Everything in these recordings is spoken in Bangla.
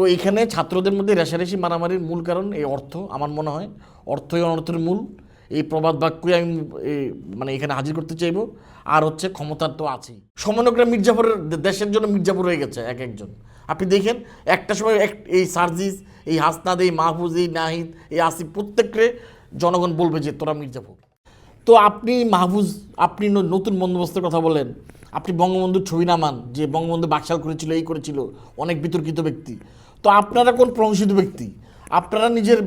তো এখানে ছাত্রদের মধ্যে রেশারেশি মারামারির মূল কারণ এই অর্থ, আমার মনে হয়। অর্থই অনর্থের মূল। এই প্রবাদ বাক্যই আমি মানে এখানে হাজির করতে চাইব। আর হচ্ছে ক্ষমতার তো আছেই। সমন্বয়করা মির্জাপুরের দেশের জন্য মির্জাপুর হয়ে গেছে এক একজন। আপনি দেখেন, একটা সময় এক, এই সার্জিস, এই হাসনাদ, এই মাহফুজ, এই নাহিদ, এই আসিফ, প্রত্যেককে জনগণ বলবে যে, তোরা মির্জাপুর তো আপনি মাহফুজ, আপনি নতুন বন্দোবস্তের কথা বলেন। আপনি বঙ্গবন্ধুর ছবি নামান যে বঙ্গবন্ধু বাকশাল করেছিল, এই করেছিল, অনেক বিতর্কিত ব্যক্তি। তো আপনারা কোন প্রহসিত ব্যক্তি? আপনারা নিজের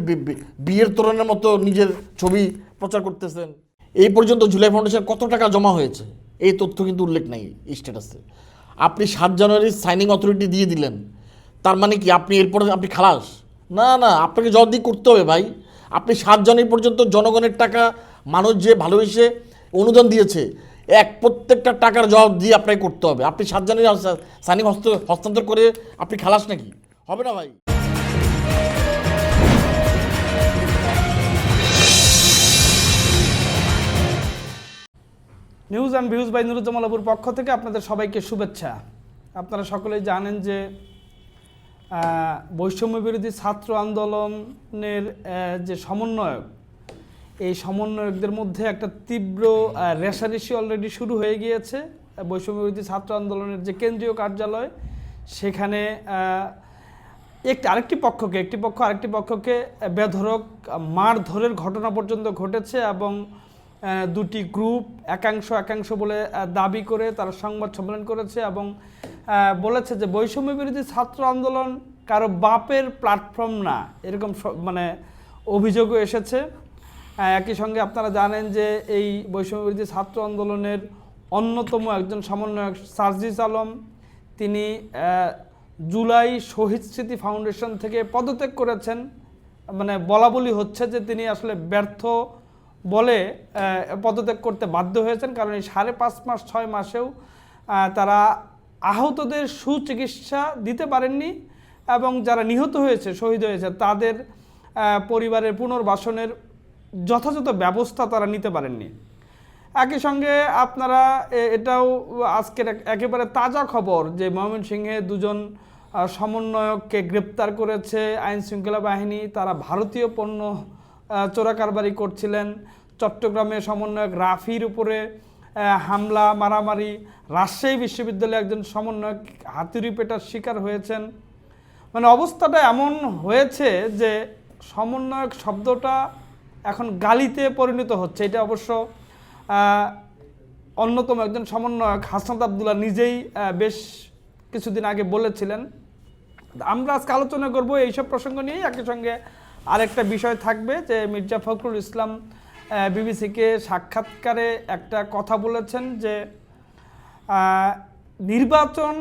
বিয়ের তোরণের মতো নিজের ছবি প্রচার করতেছেন। এই পর্যন্ত জুলাই ফাউন্ডেশন কত টাকা জমা হয়েছে? এই তথ্য কিন্তু উল্লেখ নাই স্ট্যাটাসে। আপনি সাত জানুয়ারি সাইনিং অথরিটি দিয়ে দিলেন। তার মানে কি আপনি এরপরে আপনি খালাস? না না, আপনাকে জবাবদি করতে হবে ভাই। আপনি সাত জানুয়ারি পর্যন্ত জনগণের টাকা, মানুষ যে ভালোবেসে অনুদান দিয়েছে, এক প্রত্যেকটা টাকার জবাব দিয়ে আপনাকে করতে হবে। আপনি সাত জানুয়ারি সাইনিং হস্ত হস্তান্তর করে আপনি খালাস নাকি? হবে না ভাই। নিউজ অ্যান্ড ভিউজ বাই নুরুজ্জামালাবুর পক্ষ থেকে আপনাদের সবাইকে শুভেচ্ছা। আপনারা সকলেই জানেন যে বৈষম্য বিরোধী ছাত্র আন্দোলনের যে সমন্বয়ক, এই সমন্বয়কদের মধ্যে একটা তীব্র রেশারেশি অলরেডি শুরু হয়ে গিয়েছে। বৈষম্য বিরোধী ছাত্র আন্দোলনের যে কেন্দ্রীয় কার্যালয়, সেখানে একটি আরেকটি পক্ষকে, একটি পক্ষ আরেকটি পক্ষকে বেধরক, মারধরের ঘটনা পর্যন্ত ঘটেছে এবং দুটি গ্রুপ একাংশ একাংশ বলে দাবি করে তারা সংবাদ সম্মেলন করেছে এবং বলেছে যে বৈষম্য বিরোধী ছাত্র আন্দোলন কারও বাপের প্ল্যাটফর্ম না। এরকম মানে অভিযোগও এসেছে। একই সঙ্গে আপনারা জানেন যে এই বৈষম্য বিরোধী ছাত্র আন্দোলনের অন্যতম একজন সমন্বয়ক সার্জিস আলম, তিনি জুলাই শহীদ স্মৃতি ফাউন্ডেশন থেকে পদত্যাগ করেছেন। মানে বলা বলি হচ্ছে যে তিনি আসলে ব্যর্থ বলে পদত্যাগ করতে বাধ্য হয়েছেন। কারণ এই সাড়ে পাঁচ মাস, ছয় মাসেও তারা আহতদের সুচিকিৎসা দিতে পারেননি এবং যারা নিহত হয়েছে, শহীদ হয়েছে, তাদের পরিবারের পুনর্বাসনের যথাযথ ব্যবস্থা তারা নিতে পারেননি। একই সঙ্গে আপনারা এটাও আজকের একেবারে তাজা খবর যে ময়মনসিংহে দুজন সমন্বয়ককে গ্রেপ্তার করেছে আইন শৃঙ্খলা বাহিনী। তারা ভারতীয় পণ্য চোরাকারবারি করছিলেন। চট্টগ্রামে সমন্বয়ক রাফির উপরে হামলা, মারামারি। রাজশাহী বিশ্ববিদ্যালয়ে একজন সমন্বয়ক হাতুড়ি পেটার শিকার হয়েছেন। মানে অবস্থাটা এমন হয়েছে যে সমন্বয়ক শব্দটা এখন গালিতে পরিণত হচ্ছে। এটা অবশ্য অন্যতম একজন সমন্বয়ক হাসনাত আবদুল্লাহ নিজেই বেশ কিছুদিন আগে বলেছিলেন। আমরা আজকে আলোচনা করব এইসব প্রসঙ্গ নিয়েই। একই সঙ্গে আরেকটা বিষয় থাকবে যে মির্জা ফখরুল ইসলাম বিবিসিকে সাক্ষাৎকারে একটা কথা বলেছেন যে নির্বাচন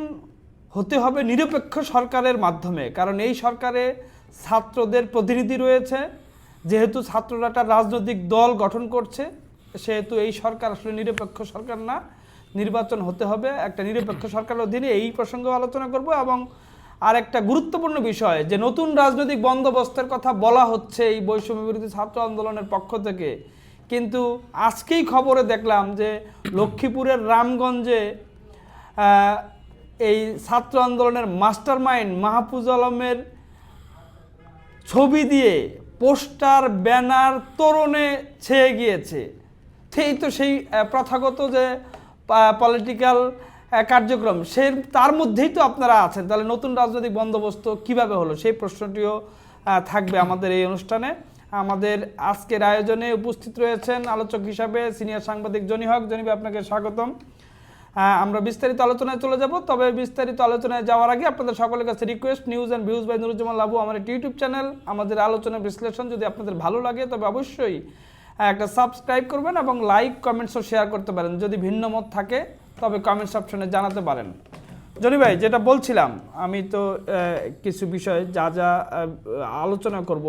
হতে হবে নিরপেক্ষ সরকারের মাধ্যমে। কারণ এই সরকারে ছাত্রদের প্রতিনিধি রয়েছে, যেহেতু ছাত্ররা একটা রাজনৈতিক দল গঠন করছে, সেহেতু এই সরকার আসলে নিরপেক্ষ সরকার না। নির্বাচন হতে হবে একটা নিরপেক্ষ সরকারের অধীনে। এই প্রসঙ্গে আলোচনা করব এবং আর একটা গুরুত্বপূর্ণ বিষয়, যে নতুন রাজনৈতিক বন্দোবস্তের কথা বলা হচ্ছে এই বৈষম্য বিরোধী ছাত্র আন্দোলনের পক্ষ থেকে। কিন্তু আজকেই খবরে দেখলাম যে লক্ষ্মীপুরের রামগঞ্জে এই ছাত্র আন্দোলনের মাস্টার মাইন্ড মাহফুজ আলমের ছবি দিয়ে পোস্টার, ব্যানার তোরণে ছেয়ে গিয়েছে। সেই তো সেই প্রথাগত যে পলিটিক্যাল কার্যক্রম। সে তার মধ্যেই তো আপনারা আছেন। তাহলে নতুন রাজনৈতিক বন্দোবস্ত কীভাবে হলো? সেই প্রশ্নটিও থাকবে আমাদের এই অনুষ্ঠানে। আমাদের আজকের আয়োজনে উপস্থিত রয়েছেন আলোচক হিসাবে সিনিয়র সাংবাদিক জনি হক। জনি আপনাকে স্বাগতম। হ্যাঁ আমরা বিস্তারিত আলোচনায় চলে যাব। তবে বিস্তারিত আলোচনায় যাওয়ার আগে আপনাদের সকলের কাছে request news and views by Nuruzzaman Labu, আমার একটি ইউটিউব চ্যানেল আমাদের আলোচনা বিশ্লেষণ যদি আপনাদের ভালো লাগে, তবে অবশ্যই একটা সাবস্ক্রাইব করবেন এবং লাইক কমেন্টসও শেয়ার করতে পারেন। যদি ভিন্ন মত থাকে তবে কমেন্টস অপশনে জানাতে পারেন। জনি ভাই, যেটা বলছিলাম, আমি তো কিছু বিষয় যা যা আলোচনা করব।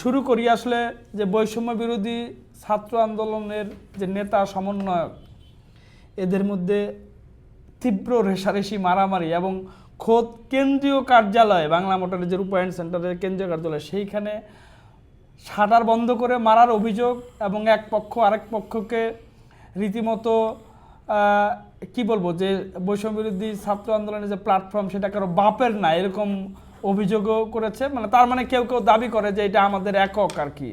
শুরু করি আসলে যে বৈষম্য বিরোধী ছাত্র আন্দোলনের যে নেতা সমন্বয়ক, এদের মধ্যে তীব্র রেশারেশি, মারামারি এবং খোদ কেন্দ্রীয় কার্যালয়, বাংলা মোটরের যে রূপায়ণ সেন্টারের কেন্দ্রীয় কার্যালয়, সেইখানে শাটার বন্ধ করে মারার অভিযোগ এবং এক পক্ষ আরেক পক্ষকে রীতিমতো কি বলব যে বৈষম্য বিরোধী ছাত্র আন্দোলনের যে প্ল্যাটফর্ম সেটা কারও বাপের না, এরকম অভিযোগও করেছে। মানে তার মানে কেউ কেউ দাবি করে যে এটা আমাদের একক আর কি।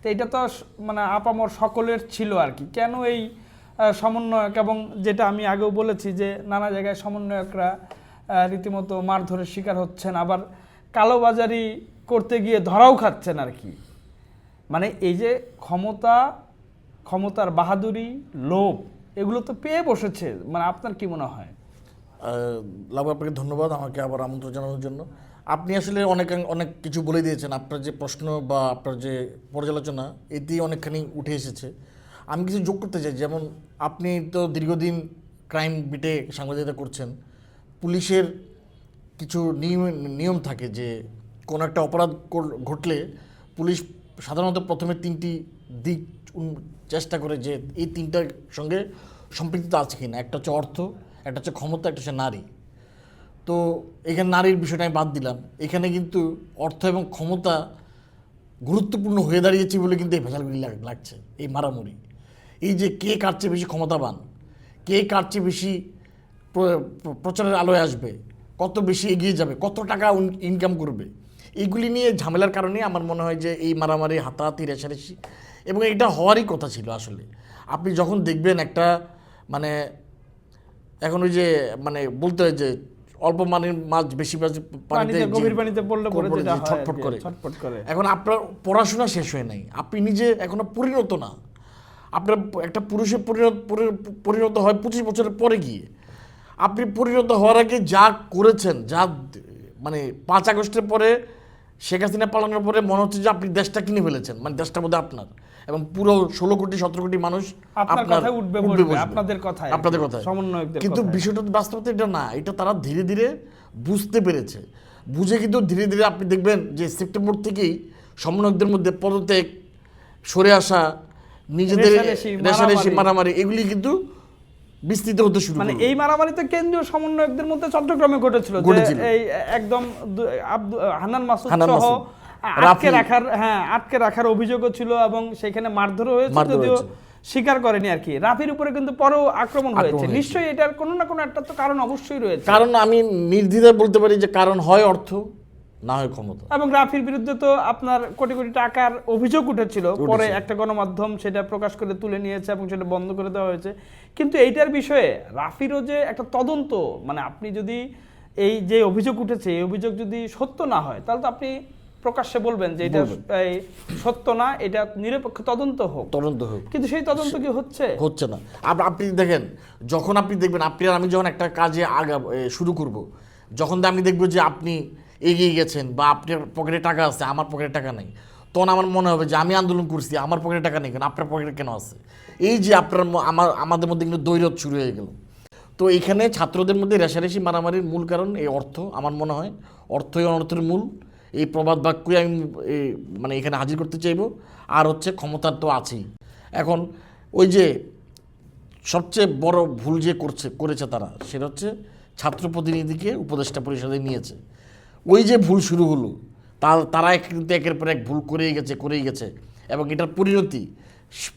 তো এটা তো মানে আপামর সকলের ছিল আর কি। কেন এই সমন্বয়ক এবং যেটা আমি আগেও বলেছি যে নানা জায়গায় সমন্বয়করা রীতিমতো মারধরের শিকার হচ্ছেন, আবার কালোবাজারি করতে গিয়ে ধরাও খাচ্ছেন আর কি। মানে এই যে ক্ষমতা, ক্ষমতার বাহাদুরি, লোভ এগুলো তো পেয়ে বসেছে। মানে আপনার কি মনে হয়? লাভ আপনাকে ধন্যবাদ আমাকে আবার আমন্ত্রণ জানানোর জন্য। আপনি আসলে অনেক অনেক কিছু বলে দিয়েছেন। আপনার যে প্রশ্ন বা আপনার যে পর্যালোচনা, এতেই অনেকখানি উঠে এসেছে। আমি কিছু যোগ করতে চাই। যেমন, আপনি তো দীর্ঘদিন ক্রাইম বিটে সাংবাদিকতা করছেন। পুলিশের কিছু নিয়ম নিয়ম থাকে যে, কোনো একটা অপরাধ ঘটলে পুলিশ সাধারণত প্রথমে তিনটি দিক চেষ্টা করে যে এই তিনটার সঙ্গে সম্পৃক্ত আছে কিনা। একটা হচ্ছে অর্থ, একটা হচ্ছে ক্ষমতা, একটা হচ্ছে নারী। তো এখানে নারীর বিষয়টা আমি বাদ দিলাম। এখানে কিন্তু অর্থ এবং ক্ষমতা গুরুত্বপূর্ণ হয়ে দাঁড়িয়েছে বলে কিন্তু এই ভেজালগুলি লাগ- লাগছে, এই মারামারি। এই যে কে কার চেয়ে বেশি ক্ষমতাবান, কে কার চেয়ে বেশি প্র- প্র- প্রচারের আলোয় আসবে, কত বেশি এগিয়ে যাবে, কত টাকা ইনকাম করবে এইগুলি নিয়ে ঝামেলার কারণে আমার মনে হয় যে এই মারামারি হাতাহাতি রেশারেশি এবং এটা হওয়ারই কথা ছিল আসলে। আপনি যখন দেখবেন একটা মানে এখন ওই যে মানে বলতে হয় যে অল্প মানের মাছ বেশি পানিতে গভীর পানিতে পড়লে ছটফট করে। ছটফট করে। এখন আপনার পড়াশোনা শেষ হয় নাই। আপনি নিজে এখনও পরিণত না। আপনার একটা পুরুষে পরিণত পরিণত হয় পঁচিশ বছরের পরে গিয়ে। আপনি পরিণত হওয়ার আগে যা করেছেন যা মানে পাঁচ আগস্টের পরে শেখ হাসিনা পালানোর পরে মনে হচ্ছে যে আপনি দেশটা কিনে ফেলেছেন মানে দেশটার মধ্যে আপনার। এবং পুরো ষোলো কোটি সতেরো কোটি মানুষ আপনার। আপনাদের কথায় আর কি, আপনাদের সমন্বয়কদের কিন্তু বিষয়টা বাস্তবতা এটা না এটা তারা ধীরে ধীরে বুঝতে পেরেছে। বুঝে কিন্তু ধীরে ধীরে আপনি দেখবেন যে সেপ্টেম্বর থেকেই সমন্বয়কদের মধ্যে পদত্যাগ সরে আসা নিজেদের রেশারেশি। মারামারি এগুলি কিন্তু বিস্তৃত হতে শুরু মানে এই মারামারি তো কেন্দ্রীয় সমন্বয়কদের মধ্যে চট্টগ্রামে ঘটেছিল যে এই একদম হান্নান মাসুদ সহ আটকে রাখার হ্যাঁ আটকে রাখার অভিযোগও ছিল এবং সেখানে মারধরও হয়েছে যদিও স্বীকার করেনি আর কি। রাফির উপরে কিন্তু পরেও আক্রমণ হয়েছে আক্রমণ হয়েছে। নিশ্চয়ই এটার কোনো না কোনো একটা তো কারণ অবশ্যই রয়েছে। কারণ আমি নির্দ্বিধায় বলতে পারি যে কারণ হয় অর্থ। না হয় ক্ষমতা। এবং রাফির বিরুদ্ধে তো আপনার কোটি কোটি টাকার অভিযোগ উঠেছিল। পরে একটা গণমাধ্যম সেটা প্রকাশ করে তুলে নিয়েছে এবং সেটা বন্ধ করে দেওয়া হয়েছে। কিন্তু এইটার বিষয়ে রাফিরও যে একটা তদন্ত মানে আপনি যদি এই যে অভিযোগ উঠেছে এই অভিযোগ যদি সত্য না হয় তাহলে তো আপনি প্রকাশ্যে বলবেন যে এটা এই সত্য না এটা নিরপেক্ষ তদন্ত হোক। তদন্ত হোক। কিন্তু সেই তদন্ত কি হচ্ছে? হচ্ছে না। আপ- আপনি দেখেন যখন আপনি দেখবেন আপনি আর আমি যখন একটা কাজে আগা শুরু করব যখন আমি দেখব যে আপনি এগিয়ে গেছেন বা আপনার পকেটে টাকা আছে, আমার পকেটে টাকা নেই। তখন আমার মনে হবে যে আমি আন্দোলন করছি, আমার পকেটে টাকা নেই কেন আপনার পকেটে কেন আছে? এই যে আপনার আমার, আমাদের মধ্যে কিন্তু দৈরত শুরু হয়ে গেল। তো এখানে ছাত্রদের মধ্যে রেশারেশি মারামারির মূল কারণ, এই অর্থ, আমার মনে হয়। অর্থই অনর্থের মূল। এই প্রবাদ বাক্যই আমি মানে এখানে হাজির করতে চাইব। আর হচ্ছে ক্ষমতার তো আছেই। এখন ওই যে সবচেয়ে বড় ভুল যে করছে, করেছে তারা, সেটা হচ্ছে ছাত্র প্রতিনিধিকে উপদেষ্টা পরিষদে নিয়েছে। ওই যে ভুল শুরু হলো তারা এক- কিন্তু একের পর এক ভুল করেই গেছে করেই গেছে। এবং এটার পরিণতি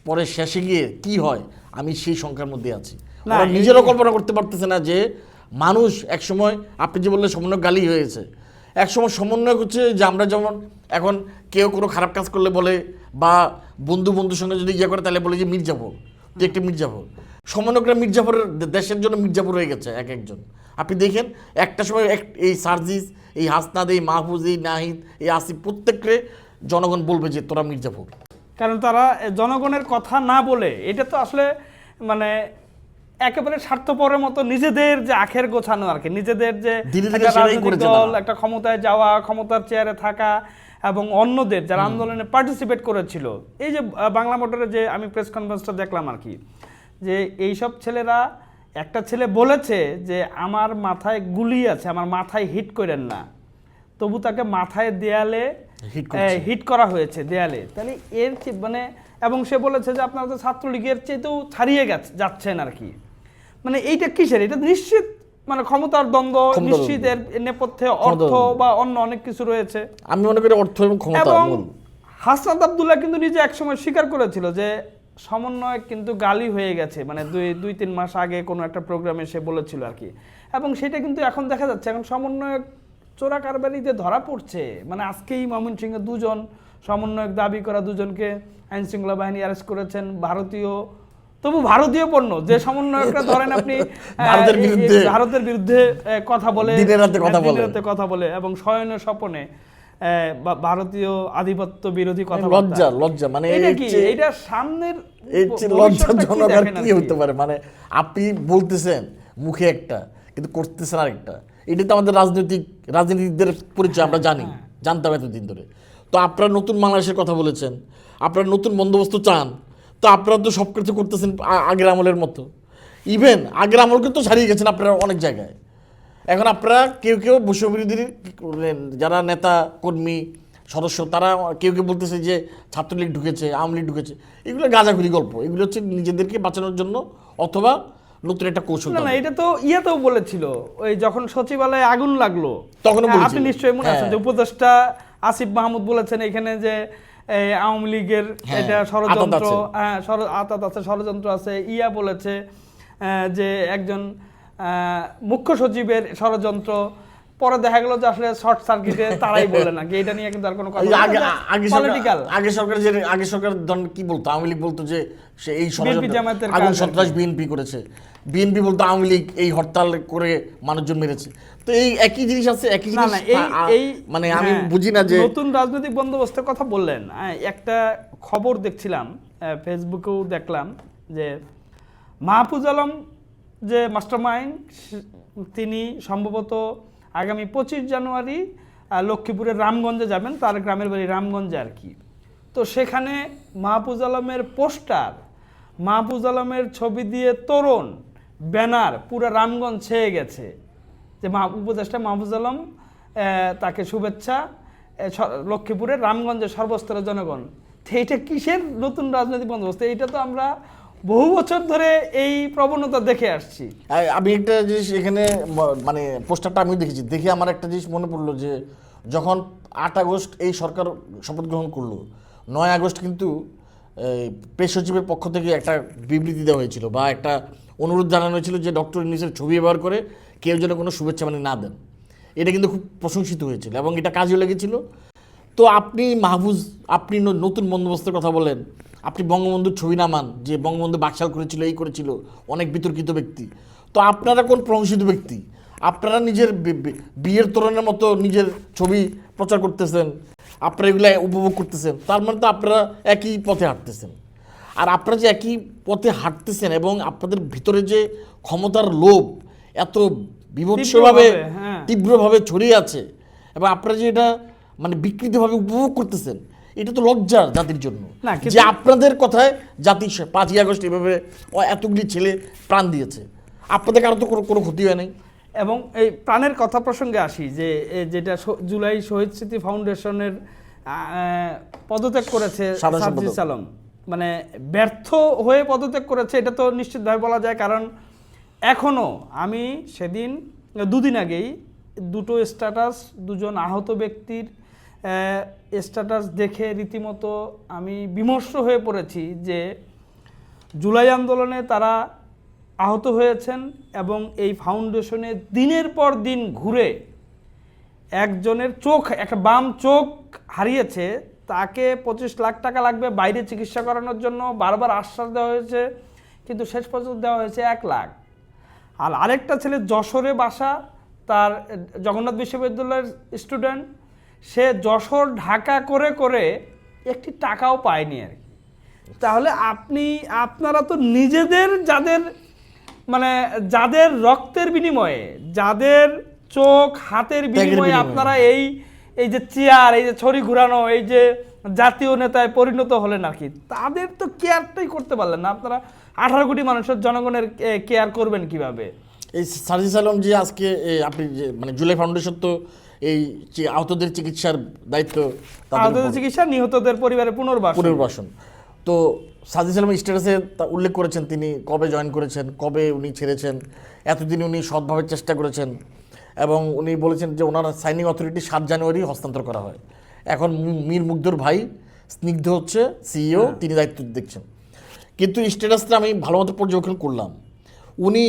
পরে শেষে গিয়ে কি হয় আমি সেই সংখ্যার মধ্যে আছি। নিজেরও কল্পনা করতে পারতেছে না যে মানুষ একসময় আপনি যে বললেন সমন্বয় গালি হয়েছে একসময় সমন্বয় হচ্ছে যে আমরা যেমন এখন কেউ কোনো খারাপ কাজ করলে বলে বা বন্ধু বন্ধুর সঙ্গে যদি ইয়ে করে তাহলে বলে যে মির্জাফর তুই একটা মির্জাফর। সমন্বয়করা মির্জাফরের দেশের জন্য মির্জাফর হয়ে গেছে এক একজন। আপনি দেখেন একটা সময় এক এই সার্জিস এই হাসনাদ এই মাহফুজ এই নাহিদ এই আসিফ প্রত্যেককে জনগণ বলবে যে তোরা মির্জাফর কারণ তারা জনগণের কথা না বলে এটা তো আসলে মানে একেবারে স্বার্থপরের মতো নিজেদের যে আখের গোছানো আর কি নিজেদের যে রাজনৈতিক দল একটা ক্ষমতায় যাওয়া ক্ষমতার চেয়ারে থাকা এবং অন্যদের যারা আন্দোলনে পার্টিসিপেট করেছিল। এই যে বাংলা মোটরে যে আমি প্রেস কনফারেন্সটা দেখলাম আর কি যে এইসব ছেলেরা একটা ছেলে বলেছে যে আমার মাথায় গুলি আছে আমার মাথায় হিট করেন না। তবু তাকে মাথায় দেয়ালে হিট করা হয়েছে। দেয়ালে। তাহলে এর মানে এবং সে বলেছে যে আপনারা তো ছাত্রলীগের চেয়েতেও ছাড়িয়ে গেছে যাচ্ছেন আর কি। মানে এইটা কিসের? এটা নিশ্চিত মানে ক্ষমতার দ্বন্দ্ব নিশ্চিত এর নেপথ্যে অর্থ বা অন্য অনেক কিছু রয়েছে। আমি মনে করি অর্থ এবং ক্ষমতা এবং হাসনাত আবদুল্লাহ কিন্তু নিজে একসময় স্বীকার করেছিল যে সমন্বয় কিন্তু গালি হয়ে গেছে। মানে দুই দুই তিন মাস আগে কোনো একটা প্রোগ্রামে সে বলেছিল আর কি। এবং সেটা কিন্তু এখন দেখা যাচ্ছে এখন সমন্বয়ক চোরা কারবারিতে ধরা পড়ছে মানে আজকেই ময়মনসিংহে দুজন সমন্বয়ক দাবি করা দুজনকে আইন শৃঙ্খলা বাহিনী অ্যারেস্ট করেছেন ভারতীয় তবু ভারতীয় পণ্য যে সমন্বয়করা ধরেন আপনি ভারতের বিরুদ্ধে- ভারতের বিরুদ্ধে কথা বলে দিনে রাতে কথা বলে। কথা বলে এবং শয়নে স্বপনে। ভারতীয় আধিপত্য বিরোধী কথা লজ্জা লজ্জা মানে এটা কি? এটা সামনের লজ্জাজনক আর কি হতে পারে? মানে আপনি বলতেছেন মুখে একটা কিন্তু করতেছেন আরেকটা। এটা তো আমাদের রাজনৈতিক রাজনীতিকদের পরিচয় আমরা জানি হ্যাঁ। জানতাম এতদিন ধরে। তো আপনারা নতুন বাংলাদেশের কথা বলেছেন আপনারা নতুন বন্দোবস্ত চান তো আপনারা তো সব কিছু করতেছেন আগের আমলের মতো। ইভেন আগের আমলকে তো ছাড়িয়ে গেছেন আপনারা অনেক জায়গায়। এখন আপনারা কেউ কেউ বৈষম্যবিরোধীর যারা নেতা কর্মী সদস্য তারা কেউ কেউ বলতেছে যে ছাত্রলীগ ঢুকেছে আওয়ামী লীগ ঢুকেছে। এগুলো গাঁজাখুরি গল্প। এগুলো হচ্ছে নিজেদেরকে বাঁচানোর জন্য অথবা নতুন একটা কৌশল না এটা তো ইয়েতেও বলেছিল। ওই যখন সচিবালয়ে আগুন লাগল তখন হ্যাঁ, আপনি নিশ্চয়ই মনে আছে হ্যাঁ। যে উপদেষ্টা আসিফ মাহমুদ বলেছেন এখানে যে আওয়ামী লীগের হ্যাঁ, এটা ষড়যন্ত্র হ্যাঁ আতাত আছে ষড়যন্ত্র আছে। ইয়া বলেছে আহ, যে একজন মুখ্য সচিবের ষড়যন্ত্র পরে দেখা গেল যে আসলে শর্ট সার্কিটে তারাই বলে নাকি এটা নিয়ে কিন্তু আর কোনো কথা আগে আগে সরকার পলিটিক্যাল আগে সরকার যে আগে সরকার ধরেন কি বলতো আওয়ামী লীগ বলতো যে সে এই ষড়যন্ত্র আগুন সন্ত্রাস বিএনপি করেছে। বিএনপি বলতো আওয়ামী লীগ এই হরতাল করে মানুষজন মেরেছে। তো এই একই জিনিস আছে একই জিনিস না এই মানে আমি হ্যাঁ, বুঝি না যে নতুন রাজনৈতিক বন্দোবস্তের কথা বললেন। হ্যাঁ, একটা খবর দেখছিলাম ফেসবুকেও দেখলাম যে মাহফুজ আলম যে মাস্টারমাইন্ড, তিনি সম্ভবত আগামী পঁচিশ জানুয়ারি লক্ষ্মীপুরের রামগঞ্জে যাবেন, তার গ্রামের বাড়ি রামগঞ্জে আর কি। তো সেখানে মাহফুজ আলমের পোস্টার, মাহফুজ আলমের ছবি দিয়ে তরুণ ব্যানার পুরো রামগঞ্জ ছেয়ে গেছে। যে মা, উপদেষ্টা মাহফুজ আলম তাকে শুভেচ্ছা লক্ষ্মীপুরের রামগঞ্জের সর্বস্তরের জনগণ। এইটা কিসের নতুন রাজনৈতিক বন্দোবস্ত? এইটা তো আমরা বহু বছর ধরে এই প্রবণতা দেখে আসছি। আমি একটা জিনিস এখানে মানে পোস্টারটা আমি দেখেছি। দেখে আমার একটা জিনিস মনে পড়ল যে, যখন আট আগস্ট এই সরকার শপথ গ্রহণ করল, নয় আগস্ট কিন্তু প্রেস সচিবের পক্ষ থেকে একটা বিবৃতি দেওয়া হয়েছিল বা একটা অনুরোধ জানানো হয়েছিল যে ডক্টর ইউনিসের ছবি ব্যবহার করে কেউ যেন কোনো শুভেচ্ছা মানে না দেন। এটা কিন্তু খুব প্রশংসিত হয়েছিল এবং এটা কাজে লেগেছিল। তো আপনি মাহফুজ, আপনি নতুন বন্দোবস্তের কথা বলেন আপনি বঙ্গবন্ধুর ছবি নামান যে বঙ্গবন্ধু বাকশাল করেছিল এই করেছিল অনেক বিতর্কিত ব্যক্তি। তো আপনারা কোন প্রশংসিত ব্যক্তি? আপনারা নিজের বিয়ের তোরণের মতো নিজের ছবি প্রচার করতেছেন আপনারা এগুলো উপভোগ করতেছেন তার মানে তো আপনারা একই পথে হাঁটতেছেন। আর আপনারা যে একই পথে হাঁটতেছেন এবং আপনাদের ভিতরে যে ক্ষমতার লোভ এত বিভৎসভাবে তীব্রভাবে, হ্যাঁ। তীব্রভাবে ছড়িয়ে আছে এবং আপনারা যে এটা মানে বিকৃতভাবে উপভোগ করতেছেন এটা তো লজ্জার জাতির জন্য। যে আপনাদের কথায় জাতি পাঁচই আগস্ট এভাবে এতগুলি ছেলে প্রাণ দিয়েছে। আপনাদের কারও তো কোনো ক্ষতি হয় নাই। এবং এই প্রাণের কথা প্রসঙ্গে আসি যে যেটা জুলাই শহীদ স্মৃতি ফাউন্ডেশনের পদত্যাগ করেছে সার্জিস আলম মানে ব্যর্থ হয়ে পদত্যাগ করেছে এটা তো নিশ্চিতভাবে বলা যায় কারণ এখনও আমি সেদিন দুদিন আগেই দুটো স্ট্যাটাস দুজন আহত ব্যক্তির স্ট্যাটাস দেখে রীতিমতো আমি বিমর্ষ হয়ে পড়েছি যে জুলাই আন্দোলনে তারা আহত হয়েছেন এবং এই ফাউন্ডেশনে দিনের পর দিন ঘুরে একজনের চোখ, একটা বাম চোখ হারিয়েছে। তাকে পঁচিশ লাখ টাকা লাগবে বাইরে চিকিৎসা করানোর জন্য। বারবার আশ্বাস দেওয়া হয়েছে, কিন্তু শেষ পর্যন্ত দেওয়া হয়েছে এক লাখ। আর আরেকটা ছেলে যশোরে বাসা, তার জগন্নাথ বিশ্ববিদ্যালয়ের স্টুডেন্ট সে যশোর ঢাকা করে করে একটি টাকাও পায়নি আর কি। তাহলে আপনি আপনারা তো নিজেদের যাদের মানে যাদের রক্তের বিনিময়ে যাদের চোখ হাতের বিনিময়ে। আপনারা এই এই যে চেয়ার এই যে ছড়ি ঘুরানো এই যে জাতীয় নেতায় পরিণত হলেন আর কি তাদের তো কেয়ারটাই করতে পারলেন না। আপনারা আঠারো কোটি মানুষের জনগণের কেয়ার করবেন কীভাবে? এই সার্জিস আলম যে আজকে আপনি যে মানে জুলাই ফাউন্ডেশন তো এই যে আহতদের চিকিৎসার দায়িত্ব তাদের আহতদের চিকিৎসা নিহতদের পরিবারের পুনর্বাসন। পুনর্বাসন। তো সাজিস আলম স্ট্যাটাসে তা উল্লেখ করেছেন তিনি কবে জয়েন করেছেন কবে উনি ছেড়েছেন এতদিন উনি সৎভাবে চেষ্টা করেছেন এবং উনি বলেছেন যে ওনার সাইনিং অথরিটি সাত জানুয়ারি হস্তান্তর করা হয়। এখন মীর মুগ্ধর ভাই স্নিগ্ধ হচ্ছে সিইও তিনি দায়িত্ব দেখছেন কিন্তু স্ট্যাটাসটা আমি ভালো মতো পর্যবেক্ষণ করলাম। উনি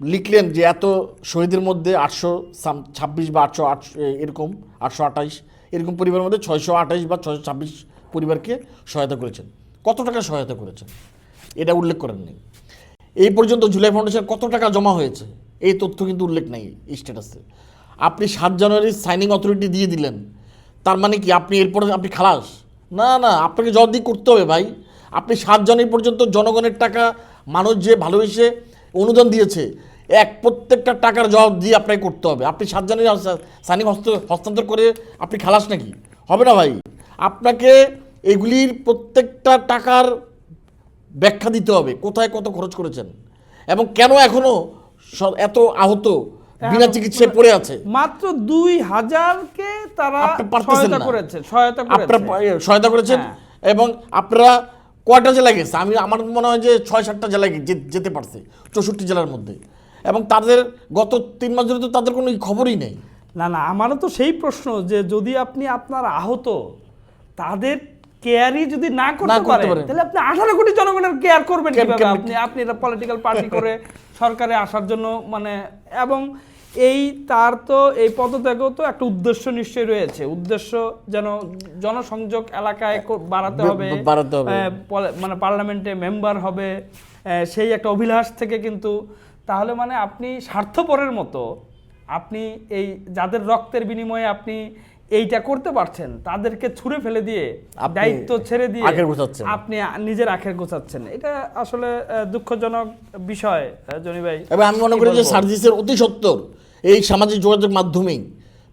লিখলেন যে এত শহীদের মধ্যে আটশো ছাব্বিশ বা আটশো আট এরকম, আটশো আঠাইশ এরকম পরিবারের মধ্যে ছয়শো আঠাইশ বা ছয়শো ছাব্বিশ পরিবারকে সহায়তা করেছেন। কত টাকা সহায়তা করেছেন? এটা উল্লেখ করেননি এই পর্যন্ত জুলাই ফাউন্ডেশন কত টাকা জমা হয়েছে? এই তথ্য কিন্তু উল্লেখ নেই এই স্ট্যাটাসে আপনি সাত জানুয়ারি সাইনিং অথরিটি দিয়ে দিলেন, তার মানে কি আপনি এরপরে আপনি খালাস? না না, আপনাকে জবাবদি করতে হবে ভাই। আপনি সাত জানুয়ারি পর্যন্ত জনগণের টাকা মানুষ যে ভালোবেসে অনুদান দিয়েছে। এক প্রত্যেকটা টাকার জবাব দিয়ে আপনাকে করতে হবে। আপনি সাত জানুয়ারি সাইনিং হস্ত হস্তান্তর করে আপনি খালাস নাকি? হবে না ভাই। আপনাকে এগুলির প্রত্যেকটা টাকার ব্যাখ্যা দিতে হবে। কোথায় কত খরচ করেছেন? এবং কেন এখনও এত আহত বিনা চিকিৎসায় পড়ে আছে? মাত্র দুই হাজারকে তারা সহায়তা। করেছে সহায়তা করেছে। সহায়তা করেছেন হ্যাঁ। এবং আপনারা কয়টা জেলায় গেছে? আমি আমার মনে হয় যে ছয় সাতটা জেলায় যেতে পারছে চৌষট্টি জেলার মধ্যে। এবং তাদের গত তিন মাস ধরে তো তাদের কোনো খবরই নেই। না না আমারও তো সেই প্রশ্ন যে যদি আপনি আপনার আহত তাদের কেয়ারই যদি না করতে পারেন। তাহলে আপনি আঠারো কোটি জনগণের কেয়ার করবেন কীভাবে? আপনি আপনি এটা পলিটিক্যাল পার্টি করে সরকারে আসার জন্য মানে এবং এই তার তো এই পদত্যাগও তো একটা উদ্দেশ্য নিশ্চয়ই রয়েছে উদ্দেশ্য যেন জনসংযোগ এলাকায় বাড়াতে হবে বাড়াতে হবে। মানে পার্লামেন্টে মেম্বার হবে সেই একটা অভিলাষ থেকে কিন্তু তাহলে মানে আপনি স্বার্থপরের মতো আপনি এই যাদের রক্তের বিনিময়ে আপনি এইটা করতে পারছেন তাদেরকে ছুঁড়ে ফেলে দিয়ে দায়িত্ব ছেড়ে দিয়ে আপনি নিজের আখের গোছাচ্ছেন এটা আসলে দুঃখজনক বিষয় জনি ভাই আমি মনে করি যে বলব? সার্জিসের অতি সত্তর এই সামাজিক যোগাযোগ মাধ্যমেই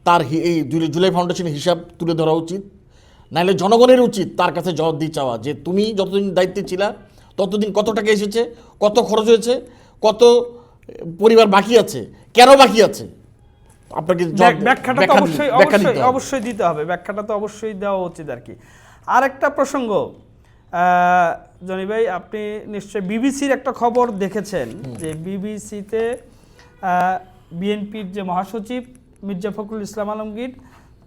তার এই জুলাই- ফাউন্ডেশনের হিসাব তুলে ধরা উচিত। নাহলে জনগণের উচিত তার কাছে জবাব দিয়ে চাওয়া যে তুমি যতদিন দায়িত্বে ছিলা ততদিন কত টাকা এসেছে কত খরচ হয়েছে কত পরিবার বাকি আছে কেন বাকি আছে? আপনাকে ব্যাখ্যাটা তো অবশ্যই দিতে অবশ্যই দিতে হবে। ব্যাখ্যাটা তো অবশ্যই দেওয়া উচিত আর কি। আরেকটা প্রসঙ্গ আহ, জনি ভাই আপনি নিশ্চয়ই বিবিসির একটা খবর দেখেছেন যে বিবিসিতে বিএনপির যে মহাসচিব মির্জা ফখরুল ইসলাম আলমগীর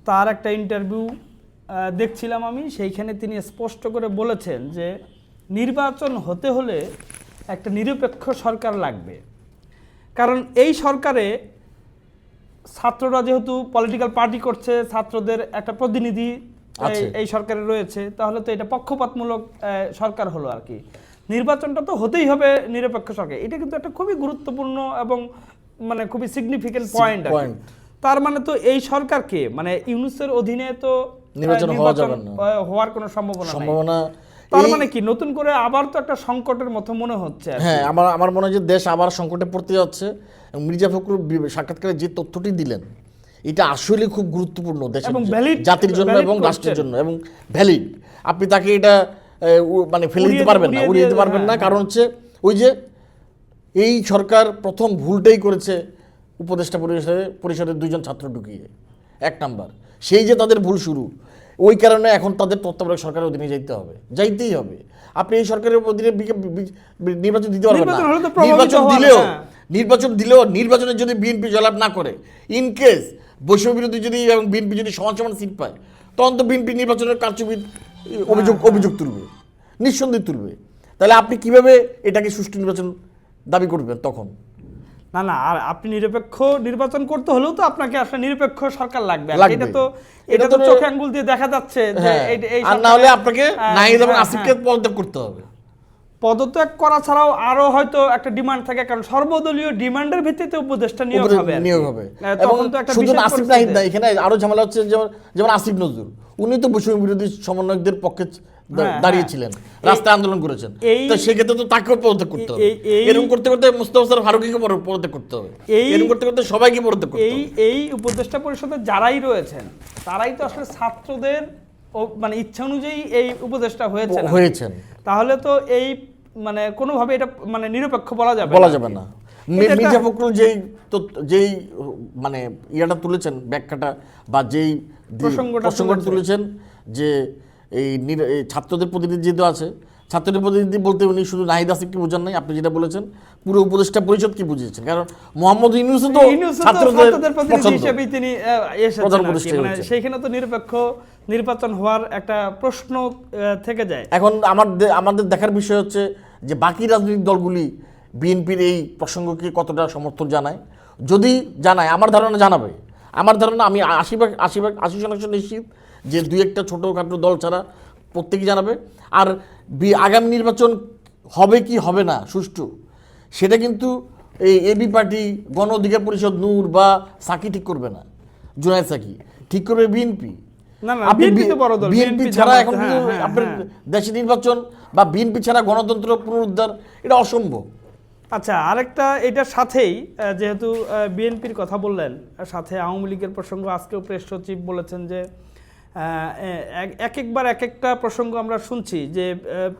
তার একটা ইন্টারভিউ দেখছিলাম আমি। সেইখানে তিনি স্পষ্ট করে বলেছেন যে নির্বাচন হতে হলে একটা নিরপেক্ষ সরকার লাগবে। কারণ এই সরকারে ছাত্ররা যেহেতু পলিটিক্যাল পার্টি করছে ছাত্রদের একটা প্রতিনিধি এই- সরকারে রয়েছে তাহলে তো এটা পক্ষপাতমূলক সরকার হলো আর কি। নির্বাচনটা তো হতেই হবে নিরপেক্ষ সরকার। এটা কিন্তু একটা খুবই গুরুত্বপূর্ণ এবং মানে খুবই সিগনিফিকেন্ট পয়েন্ট। তার মানে তো এই সরকারকে মানে ইউনুসের অধীনে তো নির্বাচন হওয়া যাবে না। হওয়ার কোনো সম্ভাবনা নেই। সম্ভাবনা তার মানে কি? নতুন করে আবার তো একটা সংকটের মতো মনে হচ্ছে হ্যাঁ আমার আমার মনে হয় যে দেশ আবার সংকটে পড়তে যাচ্ছে। এবং মির্জা ফখরুল সাক্ষাৎকারে যে তথ্যটি দিলেন এটা আসলে খুব গুরুত্বপূর্ণ দেশের জাতির জন্য এবং রাষ্ট্রের জন্য। এবং ভ্যালিড আপনি তাকে এটা মানে ফেলে দিতে পারবেন না উড়িয়ে দিতে পারবেন না। হ্যাঁ, কারণ হচ্ছে ওই যে এই সরকার প্রথম ভুলটাই করেছে উপদেষ্টা পরিষদে পরিষদের দুজন ছাত্র ঢুকিয়ে। এক নাম্বার সেই যে তাদের ভুল শুরু ওই কারণে এখন তাদের তত্ত্বাবধায়ক সরকারের অধীনে যাইতে হবে। যাইতেই হবে। আপনি এই সরকারের অধীনে নির্বাচন দিতে পারবেন না। নির্বাচন দিলেও হ্যাঁ। নির্বাচন দিলেও নির্বাচনে যদি বিএনপি জয়লাভ না করে ইন কেস বৈষম্য বিরোধী যদি এবং বিএনপি যদি সমান সমান সিট পায় তখন তো বিএনপি নির্বাচনের কারচুপির অভিযোগ হ্যাঁ, অভিযোগ তুলবে। নিঃসন্দেহে তুলবে। তাহলে আপনি কীভাবে এটাকে সুষ্ঠু নির্বাচন দাবি করবেন তখন। না না আর আপনি নিরপেক্ষ নির্বাচন করতে হলেও তো আপনাকে আসলে নিরপেক্ষ সরকার লাগবে। এটা তো এটা তো চোখে আঙ্গুল দিয়ে দেখা যাচ্ছে যে হ্যাঁ এই- আর না হলে আপনাকে হ্যাঁ, নাহিদ এবং হ্যাঁ, আসিফকে পদত্যাগ করতে হবে। পদত্যাগ করা ছাড়াও আরও হয়তো একটা ডিমান্ড থাকে কারণ সর্বদলীয় ডিমান্ডের ভিত্তিতে উপদেষ্টা নিয়োগ হবে নিয়োগ হবে। এবং তখন তো একটা শুধু আসিফ নাহিদ। না এখানে আরও ঝামেলা হচ্ছে যেমন যেমন আসিফ নজরুল উনি তো বৈষম্য বিরোধী সমন্বয়কদের পক্ষে দাঁড়িয়েছিলেন রাস্তায় আন্দোলন করেছেন। তো সেক্ষেত্রে তো তাকেও পদত্যাগ করতে হবে। এরকম করতে করতে মুস্তফা স্যার ফারুকিকে পদত্যাগ করতে হবে। এরকম করতে করতে সবাইকে পদত্যাগ করতে এই এই উপদেষ্টা পরিষদে যারাই রয়েছেন তারাই তো আসলে ছাত্রদের মানে ইচ্ছা অনুযায়ী এই উপদেষ্টা হয়েছে না। হয়েছেন। তাহলে তো এই মানে কোনোভাবে এটা মানে নিরপেক্ষ বলা যাবে বলা যাবে না। মির্জা ফখরুল যেই তো- যেই মানে ইয়েটা তুলেছেন ব্যাখ্যাটা বা যেই প্রসঙ্গটা। তুলেছেন যে এই ছাত্রদের প্রতিনিধি যেহেতু আছে। ছাত্রদের প্রতিনিধি বলতে উনি শুধু নাহিদ আসিফকে বোঝান নাই আপনি যেটা বলেছেন পুরো উপদেষ্টা পরিষদ কি বুঝিয়েছেন। কারণ মোহাম্মদ ইউনুসও তো ছাত্রদের প্রতিনিধি। হিসেবেই তিনি মানে। সেইখানে তো নিরপেক্ষ নির্বাচন হওয়ার একটা প্রশ্ন থেকে যায়। এখন আমার আমাদের দেখার বিষয় হচ্ছে যে বাকি রাজনৈতিক দলগুলি বিএনপির এই প্রসঙ্গকে কতটা সমর্থন জানায়। যদি জানায় আমার ধারণা জানাবে। আমার ধারণা আমি আশি ভাগ আশি ভাগ আশি শতাংশ নিশ্চিত যে দুই একটা ছোটোখাটো দল ছাড়া প্রত্যেকে জানাবে। আর বি আগামী নির্বাচন হবে কি হবে না সুষ্ঠু সেটা কিন্তু এই এবি পার্টি গণ অধিকার পরিষদ নূর বা সাকি ঠিক করবে না জুনায়দ সাকি ঠিক করবে বিএনপি। ছাড়া এখন আপনার। দেশে নির্বাচন বা বিএনপি ছাড়া গণতন্ত্র পুনরুদ্ধার এটা অসম্ভব। আচ্ছা আরেকটা এটার সাথেই যেহেতু বিএনপির কথা বললেন আর সাথে আওয়ামী লীগের প্রসঙ্গ আজকেও প্রেস সচিব বলেছেন যে এক- এক একবার এক একটা প্রসঙ্গ আমরা শুনছি যে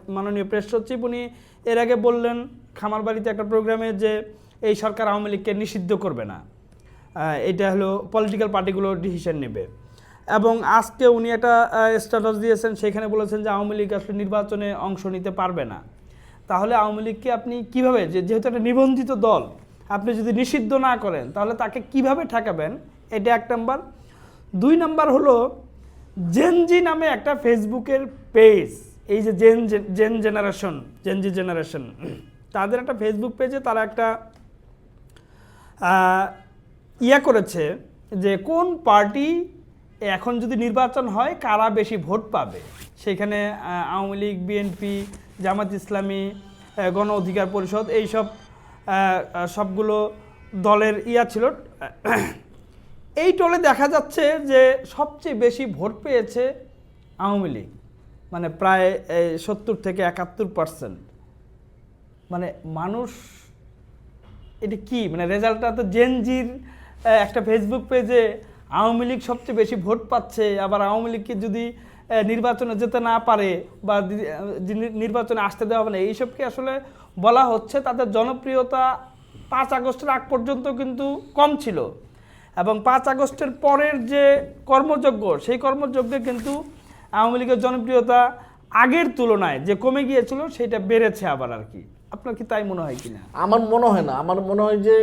মাননীয় প্রেস সচিব উনি এর আগে বললেন খামার বাড়িতে একটা প্রোগ্রামে যে এই সরকার আওয়ামী লীগকে নিষিদ্ধ করবে না। এটা হলো পলিটিক্যাল পার্টিগুলো ডিসিশন নেবে। এবং আজকে উনি একটা স্ট্যাটাস দিয়েছেন, সেখানে বলেছেন যে আওয়ামী লীগ আসলে নির্বাচনে অংশ নিতে পারবে না। তাহলে আওয়ামী লীগকে আপনি কীভাবে যেহেতু একটা নিবন্ধিত দল, আপনি যদি নিষিদ্ধ না করেন, তাহলে তাকে কীভাবে ঠেকাবেন? এটা এক নাম্বার দুই নাম্বার হলো জেনজি নামে একটা ফেসবুকের পেজ এই যে gen gen generation Gen Z generation তাদের একটা ফেসবুক পেজে তারা একটা ইয়া করেছে যে কোন পার্টি এখন যদি নির্বাচন হয়, কারা বেশি ভোট পাবে? সেখানে আওয়ামী লীগ বিএনপি জামাত ইসলামী গণ অধিকার পরিষদ, এইসব সবগুলো দলের ইয়া ছিল এই টলে দেখা যাচ্ছে যে সবচেয়ে বেশি ভোট পেয়েছে আওয়ামী লীগ মানে প্রায় সত্তর থেকে একাত্তর পার্সেন্ট মানে মানুষ, এটা কি? মানে রেজাল্টটা তো জেনজির একটা ফেসবুক পেজে আওয়ামী লীগ সবচেয়ে বেশি ভোট পাচ্ছে, আবার আওয়ামী লীগকে যদি নির্বাচনে যেতে না পারে বা নির্বাচনে আসতে দেওয়া হবে না এইসবকে আসলে বলা হচ্ছে? তাদের জনপ্রিয়তা পাঁচ আগস্টের আগ পর্যন্ত কিন্তু কম ছিল। এবং পাঁচ আগস্টের পরের যে কর্মযজ্ঞ, সেই কর্মযজ্ঞে কিন্তু আওয়ামী লীগের জনপ্রিয়তা আগের তুলনায় যে কমে গিয়েছিল, সেটা বেড়েছে আবার আর কি। আপনার কি তাই মনে হয় কিনা? আমার মনে হয় না। আমার মনে হয় যে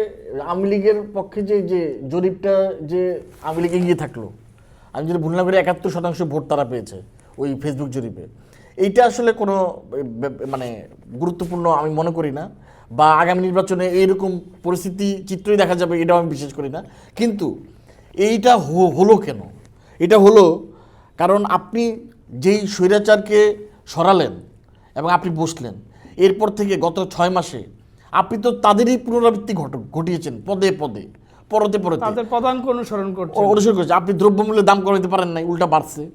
আওয়ামী লীগের পক্ষে যে যে জরিপটা যে আওয়ামী লীগ এগিয়ে থাকল, আমি যদি ভুল না করি একাত্তর শতাংশ ভোট তারা পেয়েছে ওই ফেসবুক জরিপে, এইটা আসলে কোনো মানে গুরুত্বপূর্ণ আমি মনে করি না। বা আগামী নির্বাচনে এইরকম পরিস্থিতি চিত্রই দেখা যাবে এটাও আমি বিশ্বাস করি না। কিন্তু এইটা হলো কেন? এটা হলো কারণ আপনি যেই স্বৈরাচারকে সরালেন এবং আপনি বসলেন এরপর থেকে গত ছয় মাসে আপনি তো তাদেরই পুনরাবৃত্তি ঘট ঘটিয়েছেন পদে পদে পরতে পরতে। তাদের পদাঙ্ক অনুসরণ করছে অনুসরণ করেছে। আপনি দ্রব্যমূল্যের দাম কমাতে পারেন নাই উল্টা বাড়ছে।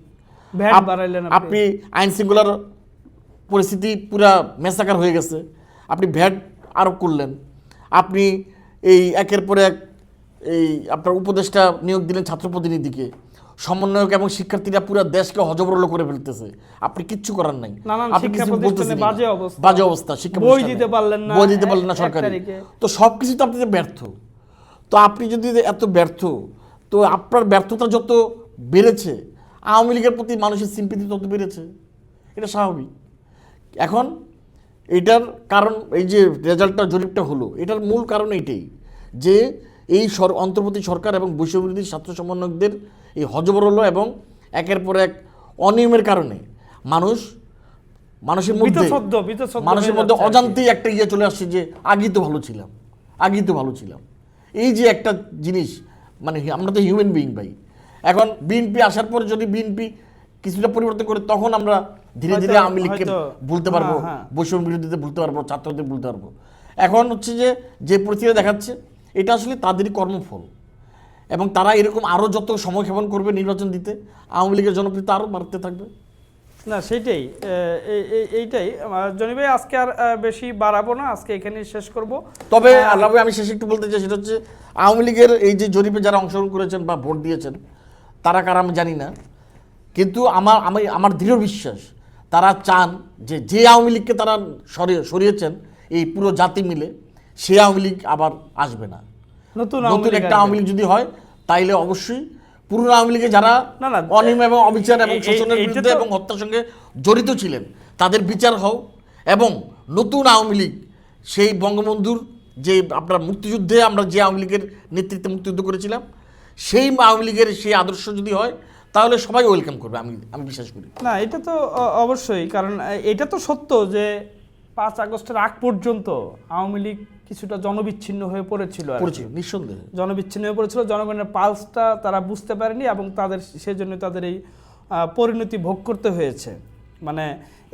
ভ্যাট আপ- আপনি। আপনি আইন শৃঙ্খলার পরিস্থিতি পুরা মেসাকার হয়ে গেছে। আপনি ভ্যাট আরোপ করলেন। আপনি এই একের পর এক এই আপনার উপদেষ্টা নিয়োগ দিলেন ছাত্র প্রতিনিধিকে সমন্বয়ক এবং শিক্ষার্থীরা পুরো দেশকে হজবরল করে ফেলতেছে। আপনি কিচ্ছু করার নাই। আপনি কিছু প্রতিষ্ঠানে বলতেছেনই না। বাজে অবস্থা। বাজে অবস্থা শিক্ষা বই দিতে পারলেন না বই দিতে পারলেন না সরকারি। তো সব কিছু তো আপনি ব্যর্থ। তো আপনি যদি এত ব্যর্থ তো আপনার ব্যর্থতা যত বেড়েছে আওয়ামী লীগের প্রতি মানুষের সিম্পিতি তত বেড়েছে। এটা স্বাভাবিক। এখন এটার কারণ এই যে রেজাল্টটা জরিপটা হলো এটার মূল কারণ এইটাই যে এই সর অন্তর্বর্তী সরকার এবং বৈশ্ববিরোধী ছাত্র সমন্বয়কদের এই হজবরল এবং একের পর এক অনিয়মের কারণে মানুষ মানুষের মধ্যে মানুষের মধ্যে অজান্তেই একটা ইয়ে চলে আসছে যে আগেই তো ভালো ছিলাম আগেই তো ভালো ছিলাম। এই যে একটা জিনিস মানে আমরা তো হিউম্যান বিইং ভাই। এখন বিএনপি আসার পর যদি বিএনপি কিছুটা পরিবর্তন করে তখন আমরা ধীরে ধীরে আওয়ামী লীগকে ভুলতে পারব হ্যাঁ, হ্যাঁ। বৈষম্য বিরোধীতে ভুলতে পারব ছাত্রদের ভুলতে পারব। এখন হচ্ছে যে যে পরিস্থিতি দেখাচ্ছে এটা আসলে তাদেরই কর্মফল। এবং তারা এরকম আরও যত সময় ক্ষেপণ করবে নির্বাচন দিতে আওয়ামী লীগের জনপ্রিয়তা আরও বাড়তে থাকবে। না সেটাই এই- এইটাই। জনি ভাই আজকে আর বেশি বাড়াবো না আজকে এখানেই শেষ করব। তবে আল্লাহ আমি শেষে একটু বলতে চাই সেটা হচ্ছে আওয়ামী লীগের এই যে জরিপে যারা অংশগ্রহণ করেছেন বা ভোট দিয়েছেন তারা কারা আমি জানি না। কিন্তু আমার আমি আমার দৃঢ় বিশ্বাস তারা চান যে যে আওয়ামী লীগকে তারা সরিয়ে সরিয়েছেন এই পুরো জাতি মিলে সে আওয়ামী লীগ আবার আসবে না। নতুন নতুন একটা আওয়ামী লীগ যদি হয় তাইলে অবশ্যই পুরনো আওয়ামী লীগে যারা না, এবং অবিচার এবং শোষণের বিরুদ্ধে এবং হত্যার সঙ্গে জড়িত ছিলেন তাদের বিচার হোক এবং নতুন আওয়ামী লীগ সেই বঙ্গবন্ধুর যে আপনার মুক্তিযুদ্ধে আমরা যে আওয়ামী লীগের নেতৃত্বে মুক্তিযুদ্ধ করেছিলাম সেই আওয়ামী লীগের সেই আদর্শ যদি হয় তাহলে সবাই ওয়েলকাম করবে আমি আমি বিশ্বাস করি। না এটা তো অবশ্যই কারণ এটা তো সত্য যে পাঁচ আগস্টের আগ পর্যন্ত আওয়ামী লীগ কিছুটা জনবিচ্ছিন্ন হয়ে পড়েছিল নিঃসন্দেহে। জনবিচ্ছিন্ন হয়ে পড়েছিল জনগণের পালসটা তারা বুঝতে পারেনি এবং তাদের সেজন্য তাদের এই পরিণতি ভোগ করতে হয়েছে। মানে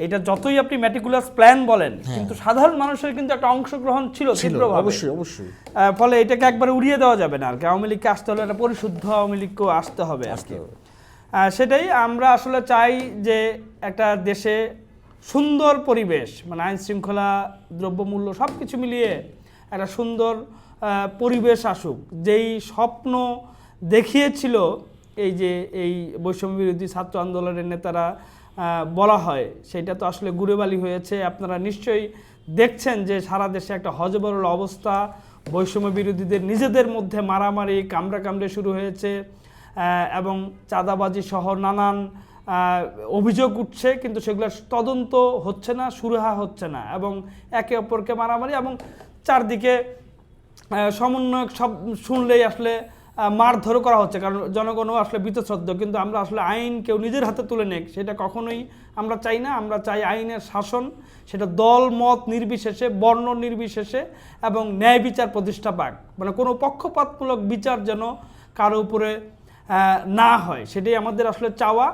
এটা যতই আপনি ম্যাটিকুলাস প্ল্যান বলেন কিন্তু সাধারণ মানুষের কিন্তু একটা অংশগ্রহণ ছিল তীব্রভাবে। অবশ্যই অবশ্যই। ফলে এটাকে একবার উড়িয়ে দেওয়া যাবে না আর কি। আওয়ামী লীগকে আসতে হলে একটা পরিশুদ্ধ আওয়ামী লীগকেও আসতে হবে আর কি। আহ, সেটাই আমরা আসলে চাই যে একটা দেশে সুন্দর পরিবেশ মানে আইন শৃঙ্খলা, দ্রব্যমূল্য সব কিছু মিলিয়ে একটা সুন্দর পরিবেশ আসুক। যেই স্বপ্ন দেখিয়েছিল এই যে এই বৈষম্য বিরোধী ছাত্র আন্দোলনের নেতারা বলা হয়, সেটা তো আসলে গুড়েবালি হয়েছে। আপনারা নিশ্চয়ই দেখছেন যে সারা দেশে একটা হজবরল অবস্থা। বৈষম্য বিরোধীদের নিজেদের মধ্যে মারামারি কামড়া কামড়ে শুরু হয়েছে। এবং চাঁদাবাজি সহ নানান অভিযোগ উঠছে কিন্তু সেগুলো তদন্ত হচ্ছে না সুরাহা হচ্ছে না এবং একে অপরকে মারামারি এবং চারদিকে সমন্বয়ক সব শুনলেই আসলে আহ, মারধরও করা হচ্ছে কারণ জনগণও আসলে বীতশ্রদ্ধ কিন্তু আমরা আসলে আইন কেউ নিজের হাতে তুলে নেক সেটা কখনোই আমরা চাই না আমরা চাই আইনের শাসন সেটা দল মত নির্বিশেষে বর্ণ নির্বিশেষে এবং ন্যায় বিচার প্রতিষ্ঠা পাক। মানে কোনো পক্ষপাতমূলক বিচার যেন কারও উপরে না হয়। সেটাই আমাদের আসলে চাওয়া।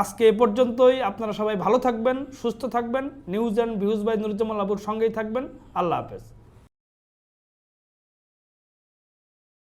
আজকে এ পর্যন্তই। আপনারা সবাই ভালো থাকবেন, সুস্থ থাকবেন। News and views by Nuruzzaman আবুর সঙ্গেই থাকবেন। আল্লাহ হাফেজ।